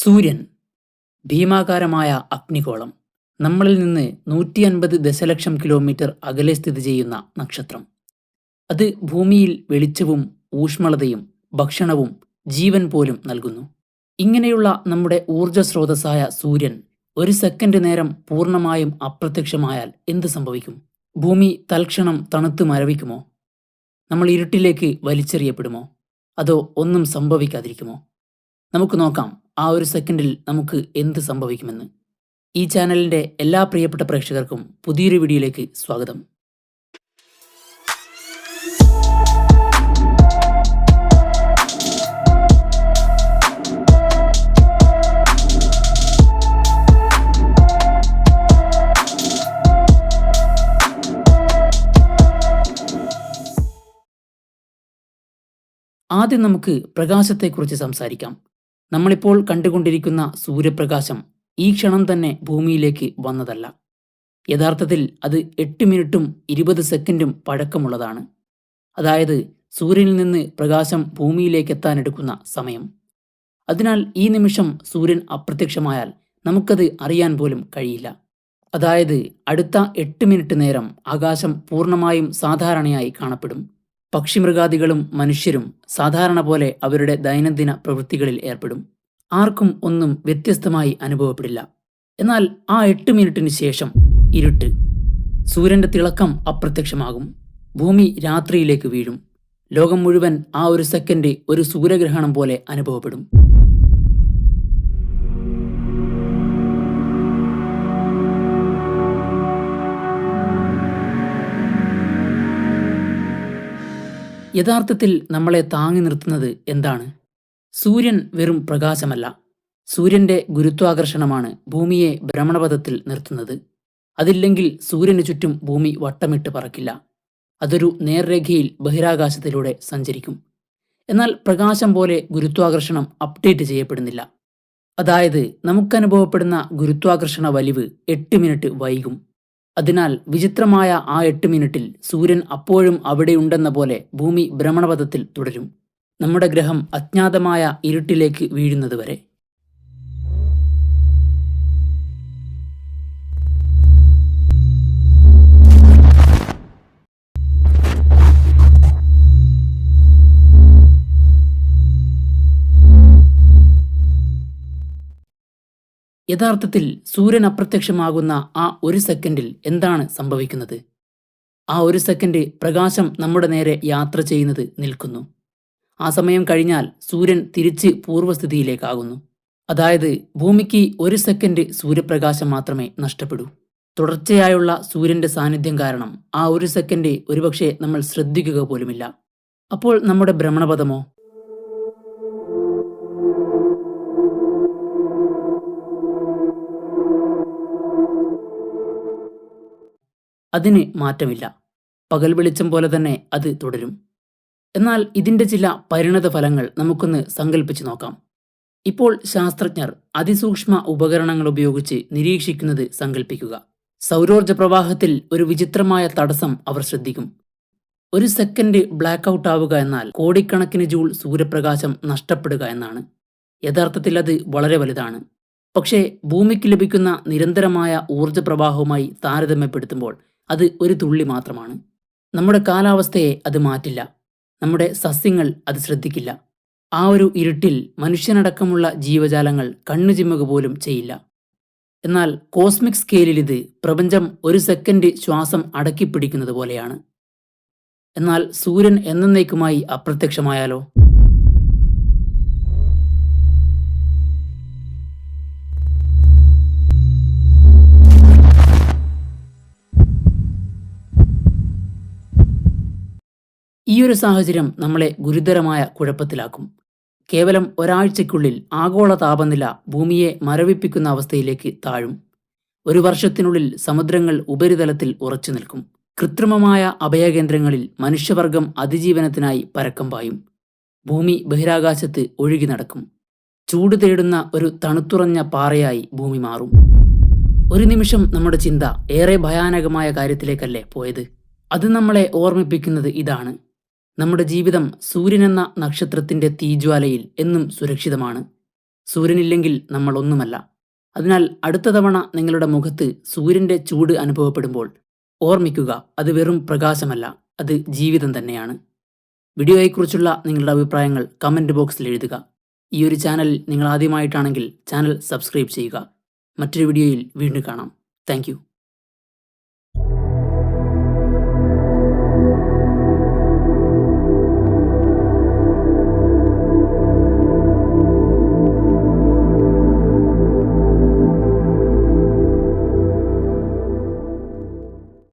സൂര്യൻ ഭീമാകാരമായ അഗ്നികോളം നമ്മളിൽ നിന്ന് നൂറ്റി അൻപത് ദശലക്ഷം കിലോമീറ്റർ അകലെ സ്ഥിതി ചെയ്യുന്ന നക്ഷത്രം. അത് ഭൂമിയിൽ വെളിച്ചവും ഊഷ്മളതയും ഭക്ഷണവും ജീവൻ പോലും നൽകുന്നു. ഇങ്ങനെയുള്ള നമ്മുടെ ഊർജ സ്രോതസ്സായ സൂര്യൻ ഒരു സെക്കൻഡ് നേരം പൂർണമായും അപ്രത്യക്ഷമായാൽ എന്ത് സംഭവിക്കും? ഭൂമി തൽക്ഷണം തണുത്ത് മരവിക്കുമോ? നമ്മൾ ഇരുട്ടിലേക്ക് വലിച്ചെറിയപ്പെടുമോ? അതോ ഒന്നും സംഭവിക്കാതിരിക്കുമോ? നമുക്ക് നോക്കാം ആ ഒരു സെക്കൻഡിൽ നമുക്ക് എന്ത് സംഭവിക്കുമെന്ന്. ഈ ചാനലിന്റെ എല്ലാ പ്രിയപ്പെട്ട പ്രേക്ഷകർക്കും പുതിയൊരു വീഡിയോയിലേക്ക് സ്വാഗതം. ആദ്യം നമുക്ക് പ്രകാശത്തെക്കുറിച്ച് സംസാരിക്കാം. നമ്മളിപ്പോൾ കണ്ടുകൊണ്ടിരിക്കുന്ന സൂര്യപ്രകാശം ഈ ക്ഷണം തന്നെ ഭൂമിയിലേക്ക് വന്നതല്ല. യഥാർത്ഥത്തിൽ അത് എട്ട് മിനിറ്റും ഇരുപത് സെക്കൻഡും പഴക്കമുള്ളതാണ്. അതായത് സൂര്യനിൽ നിന്ന് പ്രകാശം ഭൂമിയിലേക്ക് എത്താനെടുക്കുന്ന സമയം. അതിനാൽ ഈ നിമിഷം സൂര്യൻ അപ്രത്യക്ഷമായാൽ നമുക്കത് അറിയാൻ പോലും കഴിയില്ല. അതായത് അടുത്ത എട്ട് മിനിറ്റ് നേരം ആകാശം പൂർണമായും സാധാരണയായി കാണപ്പെടും. പക്ഷിമൃഗാദികളും മനുഷ്യരും സാധാരണ പോലെ അവരുടെ ദൈനംദിന പ്രവൃത്തികളിൽ ഏർപ്പെടും. ആർക്കും ഒന്നും വ്യത്യസ്തമായി അനുഭവപ്പെടില്ല. എന്നാൽ ആ എട്ട് മിനിറ്റിന് ശേഷം ഇരുട്ട്. സൂര്യന്റെ തിളക്കം അപ്രത്യക്ഷമാകും. ഭൂമി രാത്രിയിലേക്ക് വീഴും. ലോകം മുഴുവൻ ആ ഒരു സെക്കൻഡ് ഒരു സൂര്യഗ്രഹണം പോലെ അനുഭവപ്പെടും. യഥാർത്ഥത്തിൽ നമ്മളെ താങ്ങി നിർത്തുന്നത് എന്താണ്? സൂര്യൻ വെറും പ്രകാശമല്ല. സൂര്യന്റെ ഗുരുത്വാകർഷണമാണ് ഭൂമിയെ ഭ്രമണപഥത്തിൽ നിർത്തുന്നത്. അതില്ലെങ്കിൽ സൂര്യന് ചുറ്റും ഭൂമി വട്ടമിട്ട് പറക്കില്ല. അതൊരു നേർരേഖയിൽ ബഹിരാകാശത്തിലൂടെ സഞ്ചരിക്കും. എന്നാൽ പ്രകാശം പോലെ ഗുരുത്വാകർഷണം അപ്ഡേറ്റ് ചെയ്യപ്പെടുന്നില്ല. അതായത് നമുക്കനുഭവപ്പെടുന്ന ഗുരുത്വാകർഷണ വലിവ് എട്ട് മിനിറ്റ് വൈകും. അതിനാൽ വിചിത്രമായ ആ എട്ട് മിനിറ്റിൽ സൂര്യൻ അപ്പോഴും അവിടെയുണ്ടെന്ന പോലെ ഭൂമി ഭ്രമണപഥത്തിൽ തുടരും. നമ്മുടെ ഗ്രഹം അജ്ഞാതമായ ഇരുട്ടിലേക്ക് വീഴുന്നതുവരെ യഥാർത്ഥത്തിൽ സൂര്യൻ അപ്രത്യക്ഷമാകുന്ന ആ ഒരു സെക്കൻഡിൽ എന്താണ് സംഭവിക്കുന്നത്? ആ ഒരു സെക്കൻഡ് പ്രകാശം നമ്മുടെ നേരെ യാത്ര ചെയ്യുന്നത് നിൽക്കുന്നു. ആ സമയം കഴിഞ്ഞാൽ സൂര്യൻ തിരിച്ച് പൂർവസ്ഥിതിയിലേക്കാകുന്നു അതായത് ഭൂമിക്ക് ഒരു സെക്കൻഡ് സൂര്യപ്രകാശം മാത്രമേ നഷ്ടപ്പെടൂ. തുടർച്ചയായുള്ള സൂര്യന്റെ സാന്നിധ്യം കാരണം ആ ഒരു സെക്കൻഡ് ഒരുപക്ഷെ നമ്മൾ ശ്രദ്ധിക്കുക പോലുമില്ല. അപ്പോൾ നമ്മുടെ ഭ്രമണപഥമോ? അതിന് മാറ്റമില്ല. പകൽ വെളിച്ചം പോലെ തന്നെ അത് തുടരും. എന്നാൽ ഇതിന്റെ ചില പരിണത ഫലങ്ങൾ നമുക്കൊന്ന് സങ്കല്പിച്ചു നോക്കാം. ഇപ്പോൾ ശാസ്ത്രജ്ഞർ അതിസൂക്ഷ്മ ഉപകരണങ്ങൾ ഉപയോഗിച്ച് നിരീക്ഷിക്കുന്നത് സങ്കല്പിക്കുക സൗരോർജ പ്രവാഹത്തിൽ ഒരു വിചിത്രമായ തടസ്സം അവർ ശ്രദ്ധിക്കും. ഒരു സെക്കൻഡ് ബ്ലാക്ക് ഔട്ട് ആവുക എന്നാൽ കോടിക്കണക്കിന് ജൂൾ സൂര്യപ്രകാശം നഷ്ടപ്പെടുക എന്നാണ്. യഥാർത്ഥത്തിൽ അത് വളരെ വലുതാണ്. പക്ഷേ ഭൂമിക്ക് ലഭിക്കുന്ന നിരന്തരമായ ഊർജ പ്രവാഹവുമായി താരതമ്യപ്പെടുത്തുമ്പോൾ അത് ഒരു തുള്ളി മാത്രമാണ്. നമ്മുടെ കാലാവസ്ഥയെ അത് മാറ്റില്ല. നമ്മുടെ സസ്യങ്ങൾ അത് ശ്രദ്ധിക്കില്ല. ആ ഒരു ഇരുട്ടിൽ മനുഷ്യനടക്കമുള്ള ജീവജാലങ്ങൾ കണ്ണുചിമ്മുക പോലും ചെയ്യില്ല. എന്നാൽ കോസ്മിക് സ്കെയിലിൽ ഇത് പ്രപഞ്ചം ഒരു സെക്കൻഡ് ശ്വാസം അടക്കിപ്പിടിക്കുന്നത് പോലെയാണ്. എന്നാൽ സൂര്യൻ എന്നേക്കുമായി അപ്രത്യക്ഷമായാലോ? ഈയൊരു സാഹചര്യം നമ്മളെ ഗുരുതരമായ കുഴപ്പത്തിലാക്കും. കേവലം ഒരാഴ്ചയ്ക്കുള്ളിൽ ആഗോള താപനില ഭൂമിയെ മരവിപ്പിക്കുന്ന അവസ്ഥയിലേക്ക് താഴും. ഒരു വർഷത്തിനുള്ളിൽ സമുദ്രങ്ങൾ ഉപരിതലത്തിൽ ഉറച്ചു നിൽക്കും. കൃത്രിമമായ അഭയകേന്ദ്രങ്ങളിൽ മനുഷ്യവർഗം അതിജീവനത്തിനായി പരക്കം പായും. ഭൂമി ബഹിരാകാശത്ത് ഒഴുകി നടക്കും. ചൂട് തേടുന്ന ഒരു തണുത്തുറഞ്ഞ പാറയായി ഭൂമി മാറും. ഒരു നിമിഷം നമ്മുടെ ചിന്ത ഏറെ ഭയാനകമായ കാര്യത്തിലേക്കല്ലേ പോയത്? അത് നമ്മളെ ഓർമ്മിപ്പിക്കുന്നത് ഇതാണ്. നമ്മുടെ ജീവിതം സൂര്യനെന്ന നക്ഷത്രത്തിന്റെ തീജ്വാലയിൽ എന്നും സുരക്ഷിതമാണ്. സൂര്യനില്ലെങ്കിൽ നമ്മൾ ഒന്നുമല്ല. അതിനാൽ അടുത്ത തവണ നിങ്ങളുടെ മുഖത്ത് സൂര്യന്റെ ചൂട് അനുഭവപ്പെടുമ്പോൾ ഓർമ്മിക്കുക അത് വെറും പ്രകാശമല്ല അത് ജീവിതം തന്നെയാണ്. വീഡിയോയെക്കുറിച്ചുള്ള നിങ്ങളുടെ അഭിപ്രായങ്ങൾ കമന്റ് ബോക്സിൽ എഴുതുക. ഈ ഒരു ചാനൽ നിങ്ങൾ ആദ്യമായിട്ടാണെങ്കിൽ ചാനൽ സബ്സ്ക്രൈബ് ചെയ്യുക. മറ്റൊരു വീഡിയോയിൽ വീണ്ടും കാണാം. താങ്ക്